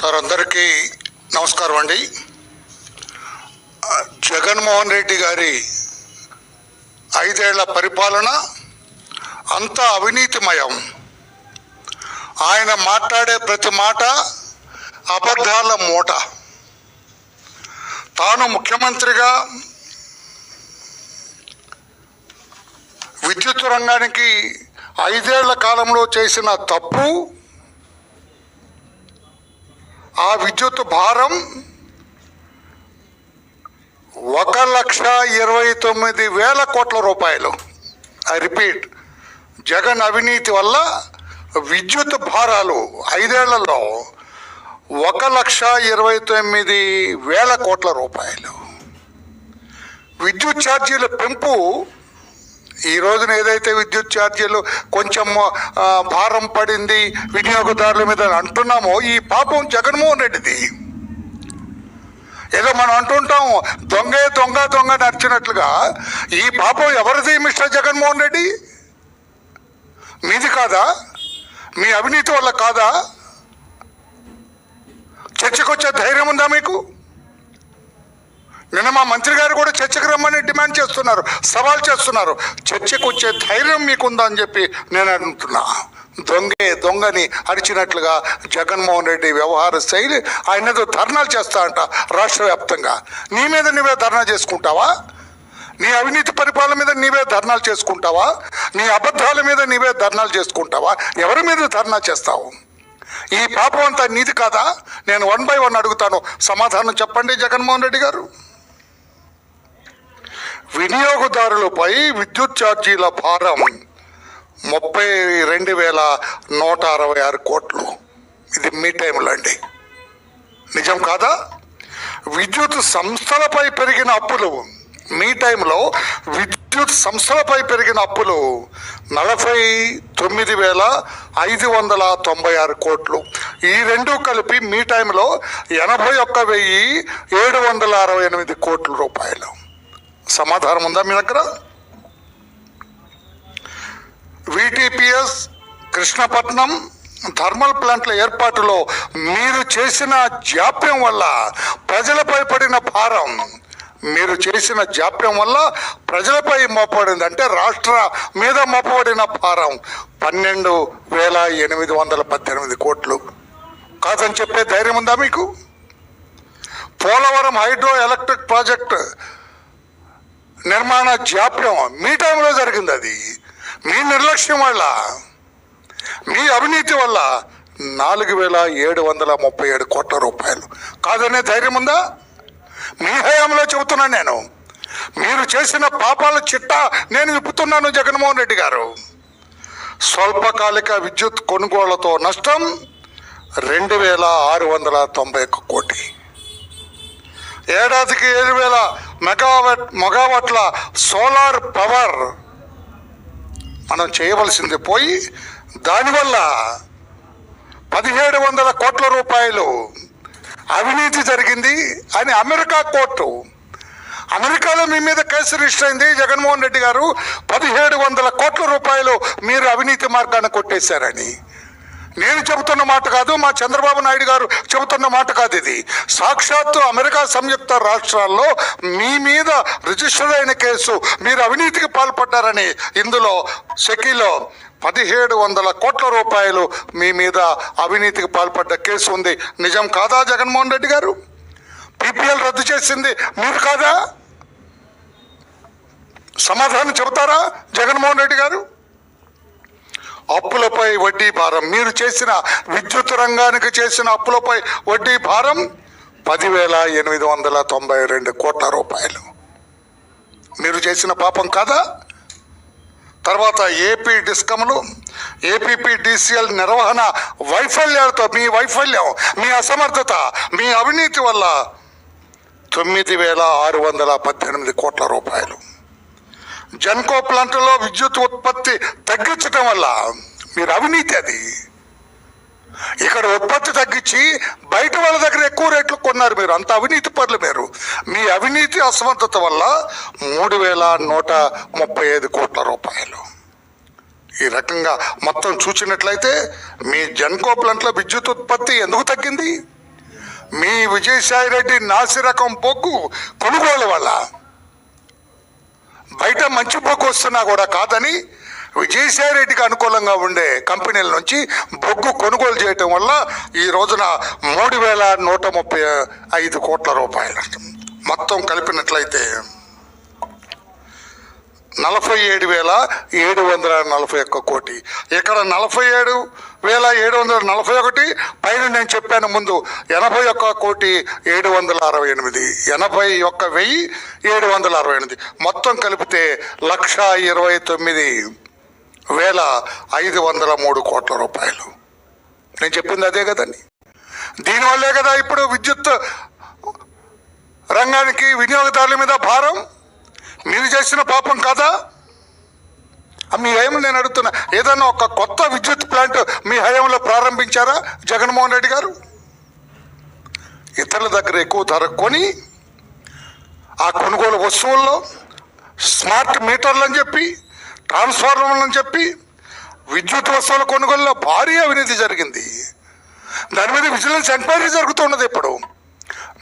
Sir అందరికీ నమస్కారం అండి. జగన్మోహన్ రెడ్డి గారి ఐదేళ్ళ పరిపాలన అంతా అవినీతిమయం. ఆయన మాట్లాడే ప్రతి మాట అబద్ధాల మూట. తాను ముఖ్యమంత్రిగా విద్యుత్ రంగానికి ఐదేళ్ళ కాలంలో చేసిన తప్పు ఆ విద్యుత్ భారం ఒక లక్ష ఇరవై తొమ్మిది వేల కోట్ల రూపాయలు. ఐ రిపీట్ జగన్ అవినీతి వల్ల విద్యుత్ భారాలు ఐదేళ్ళలో ఒక లక్ష ఇరవై తొమ్మిది వేల కోట్ల రూపాయలు. విద్యుత్ ఛార్జీల పెంపు ఈ రోజున ఏదైతే విద్యుత్ ఛార్జీలు కొంచెం భారం పడింది వినియోగదారుల మీద అని అంటున్నామో ఈ పాపం జగన్మోహన్ రెడ్డిది. ఏదో మనం అంటుంటాం దొంగే దొంగ దొంగ నడిచినట్లుగా ఈ పాపం ఎవరిది మిస్టర్ జగన్మోహన్ రెడ్డి? మీది కాదా? మీ అవినీతి వల్ల కాదా? చర్చకొచ్చే ధైర్యం ఉందా మీకు? నిన్న మా మంత్రి గారు కూడా చర్చకు రమ్మని డిమాండ్ చేస్తున్నారు సవాల్ చేస్తున్నారు. చర్చకు వచ్చే ధైర్యం మీకుందా అని చెప్పి నేను అంటున్నా. దొంగే దొంగని అరిచినట్లుగా జగన్మోహన్ రెడ్డి వ్యవహార శైలి ఆయన ఏదో ధర్నాలు చేస్తా అంట రాష్ట్ర వ్యాప్తంగా నీ మీద నీవే ధర్నా చేసుకుంటావా? నీ అవినీతి పరిపాలన మీద నీవే ధర్నాలు చేసుకుంటావా? నీ అబద్ధాల మీద నీవే ధర్నాలు చేసుకుంటావా? ఎవరి మీద ధర్నా చేస్తావు? ఈ పాపం అంతా నీది కాదా? నేను వన్ బై వన్ అడుగుతాను. సమాధానం చెప్పండి జగన్మోహన్ రెడ్డి గారు. వినియోగదారులపై విద్యుత్ ఛార్జీల భారం ముప్పై రెండు వేల నూట అరవై ఆరు కోట్లు. ఇది మీ టైంలో అండి. నిజం కాదా? విద్యుత్ సంస్థలపై పెరిగిన అప్పులు మీ టైంలో విద్యుత్ సంస్థలపై పెరిగిన అప్పులు నలభై తొమ్మిది వేల ఐదు వందల తొంభై ఆరు కోట్లు. ఈ రెండు కలిపి మీ టైంలో ఎనభై ఒక్క వెయ్యి ఏడు వందల అరవై ఎనిమిది కోట్ల రూపాయలు. సమాధానం ఉందా మీ దగ్గర? విటిపిఎస్ కృష్ణపట్నం థర్మల్ ప్లాంట్ల ఏర్పాటులో మీరు చేసిన జాప్యం వల్ల ప్రజలపై పడిన భారం. మీరు చేసిన జాప్యం వల్ల ప్రజలపై మోపబడింది. అంటే రాష్ట్ర మీద మోపబడిన భారం పన్నెండు వేల ఎనిమిది వందల పద్దెనిమిది కోట్లు. కాదని చెప్పే ధైర్యం ఉందా మీకు? పోలవరం హైడ్రో ఎలక్ట్రిక్ ప్రాజెక్ట్ నిర్మాణ జాప్యం మీ టైంలో జరిగింది అది. మీ నిర్లక్ష్యం వల్ల మీ అవినీతి వల్ల నాలుగు వేల ఏడు వందల ముప్పై ఏడు కోట్ల రూపాయలు. కాదనే ధైర్యం ఉందా? మీ హయాంలో చెబుతున్నాను నేను. మీరు చేసిన పాపాల చిట్టా నేను విప్పుతున్నాను జగన్మోహన్ రెడ్డి గారు. స్వల్పకాలిక విద్యుత్ కొనుగోళ్ళతో నష్టం రెండు వేల ఆరు వందల తొంభై ఒక్క కోటి. ఏడాదికి ఏడు వేల మెగావట్ మెగావట్ల సోలార్ పవర్ మనం చేయవలసింది పోయి దానివల్ల పదిహేడు వందల కోట్ల రూపాయలు అవినీతి జరిగింది అని అమెరికా కోర్టు. అమెరికాలో మీ మీద కేసు రిజిస్టర్ అయింది జగన్మోహన్ రెడ్డి గారు. పదిహేడు వందల కోట్ల రూపాయలు మీరు అవినీతి మార్గాన్ని కొట్టేశారని. నేను చెబుతున్న మాట కాదు మా చంద్రబాబు నాయుడు గారు చెబుతున్న మాట కాదు ఇది. సాక్షాత్తు అమెరికా సంయుక్త రాష్ట్రాల్లో మీ మీద రిజిస్టర్ అయిన కేసు మీరు అవినీతికి పాల్పడ్డారని ఇందులో సెకీలో పదిహేడు వందల కోట్ల రూపాయలు మీ మీద అవినీతికి పాల్పడ్డ కేసు ఉంది. నిజం కాదా జగన్మోహన్ రెడ్డి గారు? పీపీఎల్ రద్దు చేసింది మీరు కాదా? సమాధానం చెబుతారా జగన్మోహన్ రెడ్డి గారు? అప్పులపై వడ్డీ భారం. మీరు చేసిన విద్యుత్ రంగానికి చేసిన అప్పులపై వడ్డీ భారం పదివేల ఎనిమిది వందల తొంభై రెండు కోట్ల రూపాయలు. మీరు చేసిన పాపం కాదా? తర్వాత ఏపీ డిస్కమ్లు ఏపీపీడిసిఎల్ నిర్వహణ వైఫల్యాలతో మీ వైఫల్యం మీ అసమర్థత మీ అవినీతి వల్ల తొమ్మిది వేల ఆరు వందల పద్దెనిమిది కోట్ల రూపాయలు. జన్కో ప్లాంట్లో విద్యుత్ ఉత్పత్తి తగ్గించడం వల్ల మీరు అవినీతి అది. ఇక్కడ ఉత్పత్తి తగ్గించి బయట వాళ్ళ దగ్గర ఎక్కువ రేట్లు కొన్నారు మీరు. అంత అవినీతి పనులు మీరు. మీ అవినీతి అసమర్థత వల్ల మూడు వేల నూట ముప్పై ఐదు కోట్ల రూపాయలు. ఈ రకంగా మొత్తం చూసినట్లయితే మీ జన్కో ప్లాంట్లో విద్యుత్ ఉత్పత్తి ఎందుకు తగ్గింది? మీ విజయసాయి రెడ్డి నాసిరకం పొగ్గు కొనుగోలు వల్ల బయట మంచి బొగ్గు వస్తున్నా కూడా కాదని విజయసాయి రెడ్డికి అనుకూలంగా ఉండే కంపెనీల నుంచి బొగ్గు కొనుగోలు చేయటం వల్ల ఈ రోజున మూడు వేల నూట ముప్పై ఐదు కోట్ల రూపాయలు. మొత్తం కలిపినట్లయితే నలభై ఏడు వేల ఏడు వందల నలభై ఒక్క కోటి. ఇక్కడ నలభై ఏడు వేల ఏడు వందల నలభై ఒకటి పైన నేను చెప్పాను ముందు ఎనభై ఒక్క కోటి ఏడు వందల అరవై ఎనిమిది ఎనభై ఒక్క వెయ్యి ఏడు వందల అరవై ఎనిమిది. మొత్తం కలిపితే లక్ష ఇరవై తొమ్మిది వేల ఐదు వందల మూడు కోట్ల రూపాయలు. నేను చెప్పింది అదే కదండి. దీనివల్లే కదా ఇప్పుడు విద్యుత్ రంగానికి వినియోగదారుల మీద భారం? మీరు చేసిన పాపం కదా? మీ హయంలో నేను అడుగుతున్నా ఏదైనా ఒక కొత్త విద్యుత్ ప్లాంట్ మీ హయాంలో ప్రారంభించారా జగన్మోహన్ రెడ్డి గారు? ఇతరుల దగ్గర ఎక్కువ ధర కొని ఆ కొనుగోలు వస్తువుల్లో స్మార్ట్ మీటర్లు అని చెప్పి ట్రాన్స్ఫార్మర్లు అని చెప్పి విద్యుత్ వస్తువుల కొనుగోలులో భారీ అవినీతి జరిగింది. దాని మీద విజిలెన్స్ ఎంక్వైరీ జరుగుతున్నది ఇప్పుడు.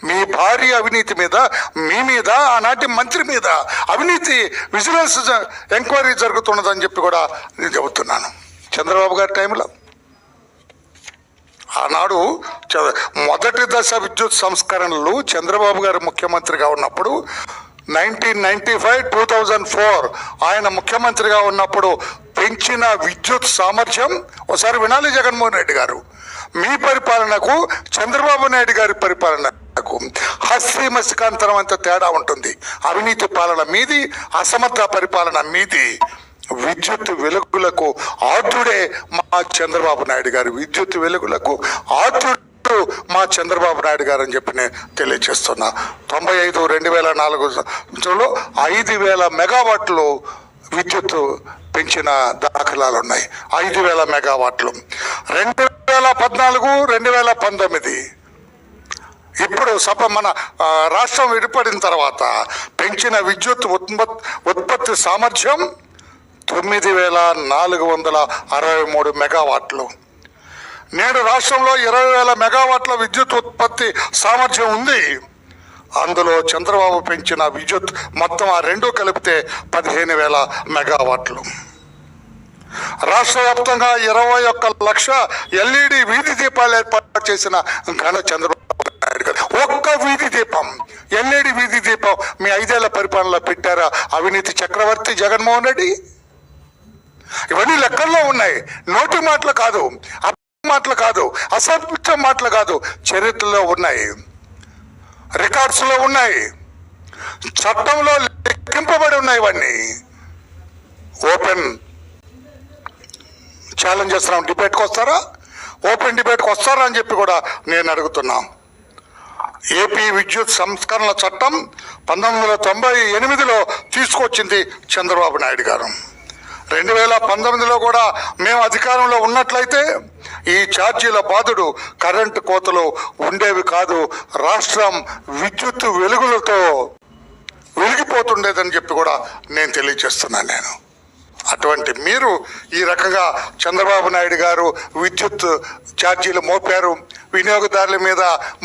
మీ భార్య అవినీతి మీద మీ మీద ఆనాటి మంత్రి మీద అవినీతి విజిలెన్స్ ఎంక్వైరీ జరుగుతున్నదని చెప్పి కూడా నేను చెబుతున్నాను. చంద్రబాబు గారి టైంలో. ఆనాడు మొదటి దశ విద్యుత్ సంస్కరణలు చంద్రబాబు గారు ముఖ్యమంత్రిగా ఉన్నప్పుడు nineteen ninety five two thousand four ఆయన ముఖ్యమంత్రిగా ఉన్నప్పుడు పెంచిన విద్యుత్ సామర్థ్యం ఒకసారి వినాలి జగన్మోహన్ రెడ్డి గారు. మీ పరిపాలనకు చంద్రబాబు నాయుడు గారి పరిపాలనకు హస్తి మసికాంతరం అంత తేడా ఉంటుంది. అవినీతి పాలన మీది అసమర్థ పరిపాలన మీది. విద్యుత్ వెలుగులకు ఆతుడే మా చంద్రబాబు నాయుడు గారు. విద్యుత్ వెలుగులకు ఆతుడు మా చంద్రబాబు నాయుడు గారు అని చెప్పి నేను తెలియజేస్తున్నా. తొంభై ఐదు రెండు వేల నాలుగు సంవత్సరంలో ఐదు వేల మెగావాట్లు విద్యుత్ పెంచిన దాఖలాలు ఉన్నాయి ఐదు వేల మెగావాట్లు. రెండు వేల పద్నాలుగు రెండు వేల పంతొమ్మిది ఇప్పుడు సభ మన రాష్ట్రం విడిపడిన తర్వాత పెంచిన విద్యుత్ ఉత్పత్ ఉత్పత్తి సామర్థ్యం తొమ్మిది వేల నాలుగు వందల అరవై మూడు మెగావాట్లు. నేడు రాష్ట్రంలో ఇరవై వేల మెగావాట్ల విద్యుత్ ఉత్పత్తి సామర్థ్యం ఉంది. అందులో చంద్రబాబు పెంచిన విద్యుత్ మొత్తం ఆ రెండు కలిపితే పదిహేను వేల మెగావాట్లు. రాష్ట్ర వ్యాప్తంగా ఇరవై ఒక్క లక్ష ఎల్ఈడి వీధి దీపాలు ఏర్పాటు చేసిన ఘన చంద్రబాబు గారు వీధి దీపం ఎల్ఈడి వీధి దీపం మీ ఐదేళ్ళ పరిపాలనలో పెట్టారా? అవినీతి చక్రవర్తి జగన్మోహన్ రెడ్డి? ఇవన్నీ లెక్కల్లో ఉన్నాయి. నోటి మాటలు కాదు మాటలు కాదు అసభ్య మాటలు కాదు చరిత్రలో ఉన్నాయి. రికార్డ్స్లో ఉన్నాయి. చట్టంలో లెక్కింపబడి ఉన్నాయి ఇవన్నీ. ఓపెన్ ఛాలెంజ్ చేస్తున్నాం డిబేట్కి వస్తారా? ఓపెన్ డిబేట్కి వస్తారా అని చెప్పి కూడా నేను అడుగుతున్నాను ఏపీ విద్యుత్ సంస్కరణల చట్టం పంతొమ్మిది వందల తొంభై ఎనిమిదిలో తీసుకొచ్చింది చంద్రబాబు నాయుడు గారు. రెండు వేల పంతొమ్మిదిలో కూడా మేము అధికారంలో ఉన్నట్లయితే ఈ ఛార్జీల బాధుడు కరెంటు కోతలు ఉండేవి కాదు రాష్ట్రం విద్యుత్ వెలుగులతో వెలిగిపోతుండేదని చెప్పి కూడా నేను తెలియజేస్తున్నాను నేను. అటువంటి మీరు ఈ రకంగా చంద్రబాబు నాయుడు గారు విద్యుత్ ఛార్జీలు మోపారు వినియోగదారుల మీద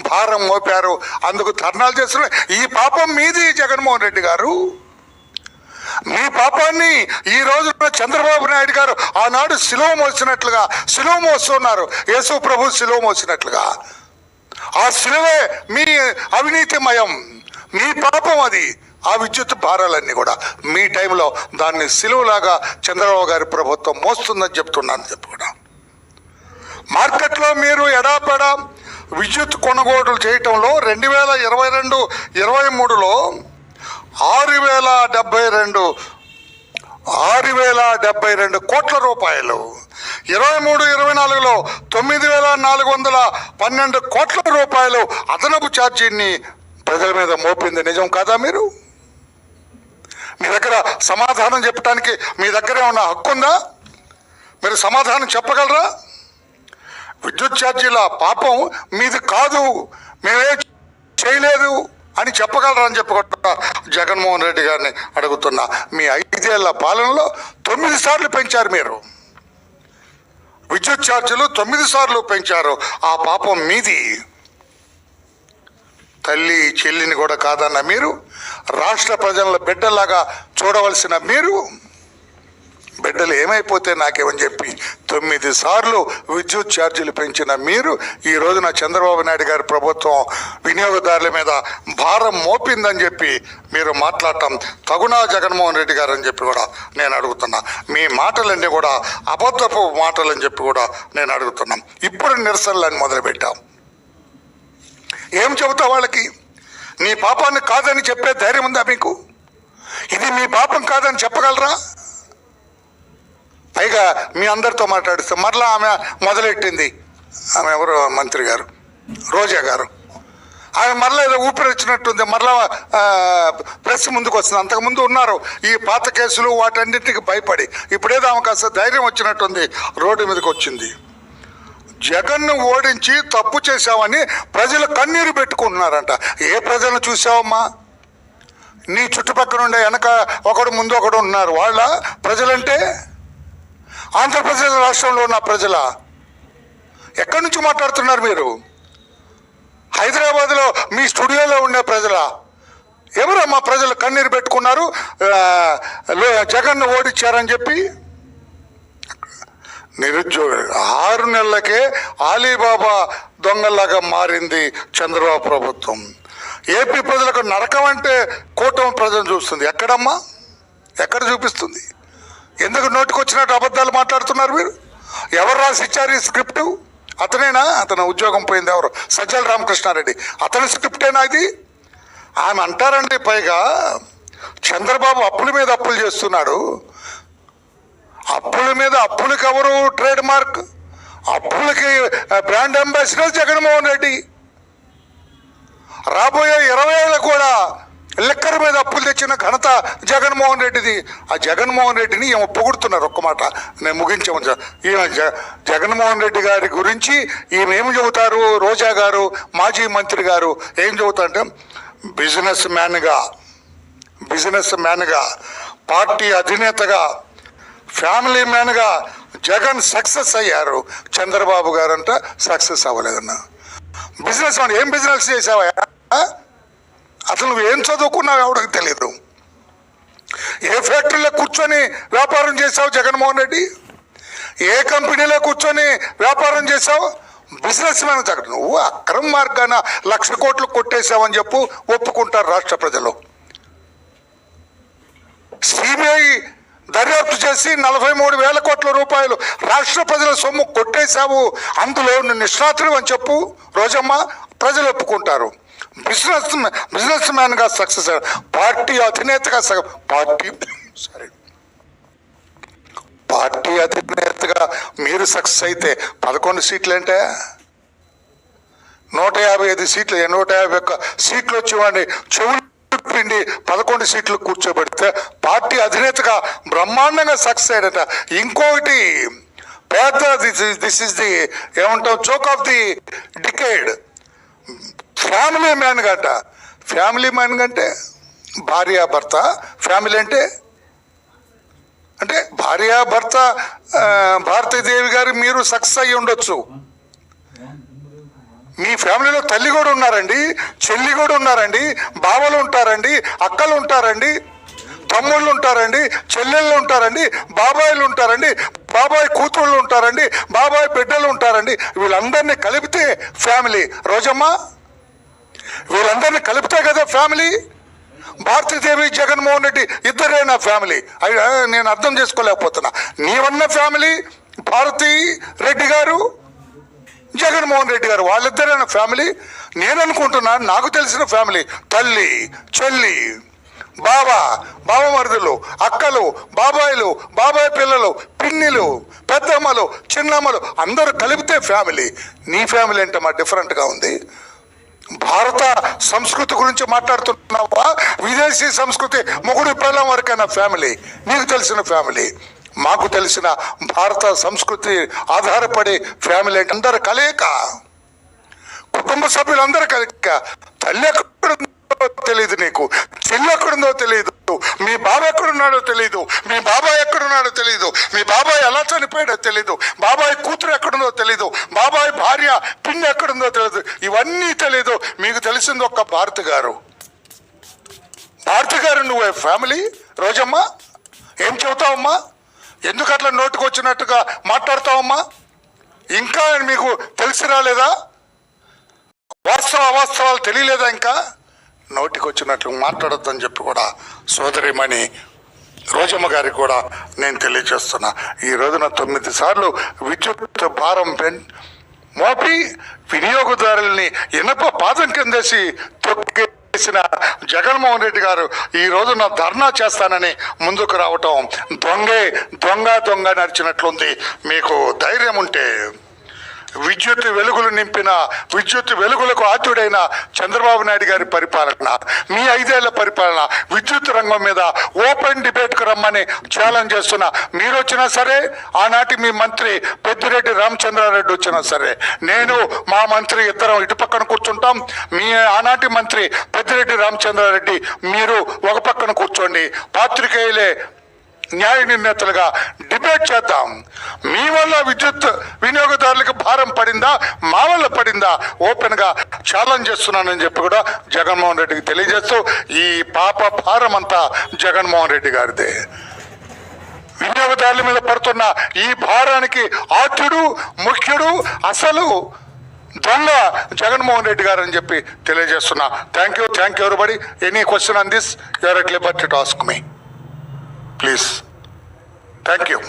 భారం మోపారు అందుకు ధర్నాలు చేస్తున్న ఈ పాపం మీది జగన్మోహన్ రెడ్డి గారు. మీ పాపాన్ని ఈ రోజు చంద్రబాబు నాయుడు గారు ఆనాడు సిలువ మోసినట్లుగా సిలువ మోస్తున్నారు. యేసు ప్రభు సిలువ మోసినట్లుగా. ఆ సిలువే మీ అవినీతిమయం మీ పాపం అది. ఆ విద్యుత్ భారాలన్నీ కూడా మీ టైంలో దాన్ని సిలువలాగా చంద్రబాబు గారి ప్రభుత్వం మోస్తుందని చెప్తున్నాను చెప్పి కూడా. మార్కెట్లో మీరు ఎడాపెడా విద్యుత్ కొనుగోలు చేయటంలో రెండు వేల ఇరవై రెండు ఇరవై మూడులో ఆరు వేల డెబ్బై రెండు ఆరు వేల డెబ్బై రెండు కోట్ల రూపాయలు ఇరవై మూడు ఇరవై నాలుగులో తొమ్మిది వేల నాలుగు వందల పన్నెండు కోట్ల రూపాయలు అదనపు ఛార్జీని ప్రజల మీద మోపింది నిజం కాదా మీరు? మీ దగ్గర సమాధానం చెప్పడానికి మీ దగ్గర ఏమన్నా హక్కు ఉందా మీరు సమాధానం చెప్పగలరా? విద్యుత్ ఛార్జీల పాపం మీది కాదు మేమే చేయలేదు అని చెప్పగలరా అని చెప్పుకుంటున్నా జగన్మోహన్ రెడ్డి గారిని అడుగుతున్నా. మీ ఐదేళ్ళ పాలనలో తొమ్మిది సార్లు పెంచారు మీరు. విద్యుత్ ఛార్జీలు తొమ్మిది సార్లు పెంచారు. ఆ పాపం మీది. తల్లి చెల్లిని కూడా కాదన్న మీరు రాష్ట్ర ప్రజల బిడ్డలాగా చూడవలసిన మీరు బిడ్డలు ఏమైపోతే నాకేమని చెప్పి తొమ్మిది సార్లు విద్యుత్ ఛార్జీలు పెంచిన మీరు ఈ రోజున చంద్రబాబు నాయుడు గారి ప్రభుత్వం వినియోగదారుల మీద భారం మోపిందని చెప్పి మీరు మాట్లాడటం తగునా జగన్మోహన్ రెడ్డి గారు అని చెప్పి కూడా నేను అడుగుతున్నా. మీ మాటలన్నీ కూడా అబద్ధపు మాటలని చెప్పి కూడా నేను అడుగుతున్నాం. ఇప్పుడు నిరసనలని మొదలుపెట్టాం. ఏం చెబుతావు వాళ్ళకి? నీ పాపాన్ని కాదని చెప్పే ధైర్యం ఉందా మీకు? ఇది మీ పాపం కాదని చెప్పగలరా? పైగా మీ అందరితో మాట్లాడిస్తే మరలా ఆమె మొదలెట్టింది. ఆమె ఎవరు మంత్రి గారు రోజా గారు. ఆమె మరలా ఏదో ఊపిరి వచ్చినట్టుంది మరలా ప్రెస్ ముందుకు వస్తుంది. అంతకుముందు ఉన్నారు ఈ పాత కేసులు వాటన్నిటికి భయపడి. ఇప్పుడేదో ఆమె కాస్త ధైర్యం వచ్చినట్టుంది రోడ్డు మీదకి వచ్చింది. జగన్ను ఓడించి తప్పు చేశామని ప్రజలు కన్నీరు పెట్టుకుంటున్నారంట. ఏ ప్రజలను చూసావమ్మా నీ చుట్టుపక్కల ఉండే వెనక ఒకడు ముందు ఒకడు ఉన్నారు. వాళ్ళ ప్రజలంటే? ఆంధ్రప్రదేశ్ రాష్ట్రంలో ఉన్న ప్రజల? ఎక్కడి నుంచి మాట్లాడుతున్నారు మీరు? హైదరాబాద్లో మీ స్టూడియోలో ఉండే ప్రజల? ఎవరమ్మా ప్రజలు కన్నీరు పెట్టుకున్నారు? జగన్ను ఓడించారని చెప్పి? నిరుద్యోగ. ఆరు నెలలకే ఆలీబాబా దొంగలాగా మారింది చంద్రబాబు ప్రభుత్వం. ఏపీ ప్రజలకు నరకం అంటే కూటమి ప్రజలు చూస్తుంది. ఎక్కడమ్మా? ఎక్కడ చూపిస్తుంది? ఎందుకు నోటికొచ్చినట్టు అబద్ధాలు మాట్లాడుతున్నారు మీరు? ఎవరు రాసి ఇచ్చారు ఈ స్క్రిప్ట్? అతనేనా? అతను ఉద్యోగం పోయింది ఎవరు? సజ్జల రామకృష్ణారెడ్డి. అతని స్క్రిప్టేనా ఇది? ఆమె అంటారండి పైగా చంద్రబాబు అప్పుల మీద అప్పులు చేస్తున్నాడు. అప్పుల మీద అప్పులకి ఎవరు ట్రేడ్ మార్క్ అప్పులకి బ్రాండ్ అంబాసిడర్ జగన్మోహన్ రెడ్డి. రాబోయే ఇరవై ఏళ్ళు కూడా లిక్కర్ మీద అప్పులు తెచ్చిన ఘనత జగన్మోహన్ రెడ్డిది. ఆ జగన్మోహన్ రెడ్డిని ఈమె పొగుడుతున్నారు ఒక్క మాట. నేను ముగించమని ఈమె జ జగన్మోహన్ రెడ్డి గారి గురించి ఈమె ఏం చెబుతారు? రోజా గారు మాజీ మంత్రి గారు ఏం చెబుతారంటే బిజినెస్ మ్యాన్గా బిజినెస్ మ్యాన్గా పార్టీ అధినేతగా ఫ్యామిలీ మ్యాన్గా జగన్ సక్సెస్ అయ్యారు. చంద్రబాబు గారంట సక్సెస్ అవ్వలేదన్న. బిజినెస్ మ్యాన్ ఏం బిజినెస్ చేసావా అసలు నువ్వు ఏం చదువుకున్నావు ఎవడికి తెలియదు ఏ ఫ్యాక్టరీలో కూర్చొని వ్యాపారం చేసావు జగన్మోహన్ రెడ్డి? ఏ కంపెనీలో కూర్చొని వ్యాపారం చేసావు బిజినెస్ మ్యాన్ జగన్ నువ్వు అక్రమ మార్గాన లక్ష కోట్లు కొట్టేశావని చెప్పు ఒప్పుకుంటారు రాష్ట్ర ప్రజలు. సిబిఐ దర్యాప్తు చేసి నలభై మూడు వేల కోట్ల రూపాయలు రాష్ట్ర ప్రజల సొమ్ము కొట్టేశావు. అందులో నువ్వు నిష్ణాతులు అని చెప్పు. రోజమ్మ ప్రజలు ఒప్పుకుంటారు. బిజినెస్ బిజినెస్ మ్యాన్గా సక్సెస్ పార్టీ అధినేతగా స- పార్టీ సారీ పార్టీ అధినేతగా మీరు సక్సెస్ అయితే పదకొండు సీట్లు అంటే నూట యాభై ఐదు సీట్లు నూట యాభై ఒక్క సీట్లు వచ్చేవాడిని. చెవులు పిండి పదకొండు సీట్లు కూర్చోబెడితే పార్టీ అధినేతగా బ్రహ్మాండంగా సక్సెస్ అయ్యాడట. ఇంకొకటి పెద్ద దిస్ ఇస్ ది ఏమంటాం choke of the decade. Family man గట. Family man అంటే భార్య భర్త ఫ్యామిలీ అంటే? అంటే భార్య భర్త భారతీదేవి గారు మీరు సక్సెస్ అయ్యి ఉండొచ్చు. మీ ఫ్యామిలీలో తల్లి కూడా ఉన్నారండి చెల్లి కూడా ఉన్నారండి బావలు ఉంటారండి అక్కలు ఉంటారండి తమ్ముళ్ళు ఉంటారండి చెల్లెళ్ళు ఉంటారండి బాబాయిలు ఉంటారండి బాబాయ్ కూతుళ్ళు ఉంటారండి బాబాయ్ బిడ్డలు ఉంటారండి. వీళ్ళందరినీ కలిపితే ఫ్యామిలీ. రోజమ్మ వీళ్ళందరినీ కలిపితే కదా ఫ్యామిలీ. భారతీదేవి జగన్మోహన్ రెడ్డి ఇద్దరే నా ఫ్యామిలీ. అవి నేను అర్థం చేసుకోలేకపోతున్నా. నీవన్న ఫ్యామిలీ? భారతీ రెడ్డి గారు? జగన్మోహన్ రెడ్డి గారు వాళ్ళిద్దరైన ఫ్యామిలీ. నేను అనుకుంటున్నాను నాకు తెలిసిన ఫ్యామిలీ. తల్లి చెల్లి బావ మరుదులు అక్కలు బాబాయిలు బాబాయ్ పిల్లలు పిన్నిలు పెద్దమ్మలు చిన్నమ్మలు అందరూ కలిపితే ఫ్యామిలీ. నీ ఫ్యామిలీ అంటే మా డిఫరెంట్గా ఉంది. భారత సంస్కృతి గురించి మాట్లాడుతున్నావా? విదేశీ సంస్కృతి మొగుడు పిల్లం వరకైనా ఫ్యామిలీ. నీకు తెలిసిన ఫ్యామిలీ. మాకు తెలిసిన భారత సంస్కృతి ఆధారపడి ఫ్యామిలీ అంటే అందరు కలయిక. కుటుంబ సభ్యులందరూ కలయిక. తల్లి ఎక్కడ ఉందో తెలియదు నీకు చెల్లి ఎక్కడుందో తెలియదు మీ బాబా ఎక్కడున్నాడో తెలియదు మీ బాబాయ్ ఎక్కడున్నాడో తెలియదు మీ బాబాయ్ ఎలా చనిపోయాడో తెలియదు బాబాయ్ కూతురు ఎక్కడుందో తెలియదు బాబాయ్ భార్య పిన్ని ఎక్కడుందో తెలియదు ఇవన్నీ తెలియదు మీకు తెలిసింది ఒక్క భారత్ గారు. భారతి గారు నువ్వు ఫ్యామిలీ? రోజమ్మా ఏం చెబుతావమ్మా? ఎందుకు అట్లా నోటుకు వచ్చినట్టుగా మాట్లాడతావమ్మా? ఇంకా మీకు తెలిసి రాలేదా వాస్తవ అవాస్తవాలు తెలియలేదా ఇంకా? నోటికి వచ్చినట్లు మాట్లాడొద్దని చెప్పి కూడా సోదరిమణి రోజమ్మ గారికి కూడా నేను తెలియజేస్తున్నా. ఈ రోజున తొమ్మిది సార్లు విద్యుత్ భారం పెన్ మోపి వినియోగదారుల్ని ఇనప పాదం కిందేసి చేసిన జగన్మోహన్ రెడ్డి గారు ఈ రోజున ధర్నా చేస్తానని ముందుకు రావటం దొంగే దొంగ దొంగ నడిచినట్లుంది. మీకు ధైర్యం ఉంటే విద్యుత్ వెలుగులు నింపిన విద్యుత్ వెలుగులకు ఆతుడైన చంద్రబాబు నాయుడు గారి పరిపాలన మీ ఐదేళ్ళ పరిపాలన విద్యుత్ రంగం మీద ఓపెన్ డిబేట్కు రమ్మని ఛాలెంజ్ చేస్తున్నా మీరు వచ్చినా సరే ఆనాటి మీ మంత్రి పెద్దిరెడ్డి రామచంద్రారెడ్డి వచ్చినా సరే నేను మా మంత్రి ఇద్దరం ఇటు పక్కన కూర్చుంటాం. మీ ఆనాటి మంత్రి పెద్దిరెడ్డి రామచంద్రారెడ్డి మీరు ఒక పక్కన కూర్చోండి. పాత్రికేయులే న్యాయ నిర్ణేతలుగా డిబేట్ చేద్దాం. మీ వల్ల విద్యుత్ వినియోగదారులకు భారం పడిందా? మా వల్ల పడిందా? ఓపెన్గా ఛాలెంజ్ చేస్తున్నానని చెప్పి కూడా జగన్మోహన్ రెడ్డికి తెలియజేస్తూ ఈ పాప భారం అంతా జగన్మోహన్ రెడ్డి గారిదే. వినియోగదారుల మీద పడుతున్న ఈ భారానికి ఆద్యుడు ముఖ్యుడు అసలు దొంగ జగన్మోహన్ రెడ్డి గారు అని చెప్పి తెలియజేస్తున్నా. Thank you thank you everybody any question on this you are at liberty to ask me please thank you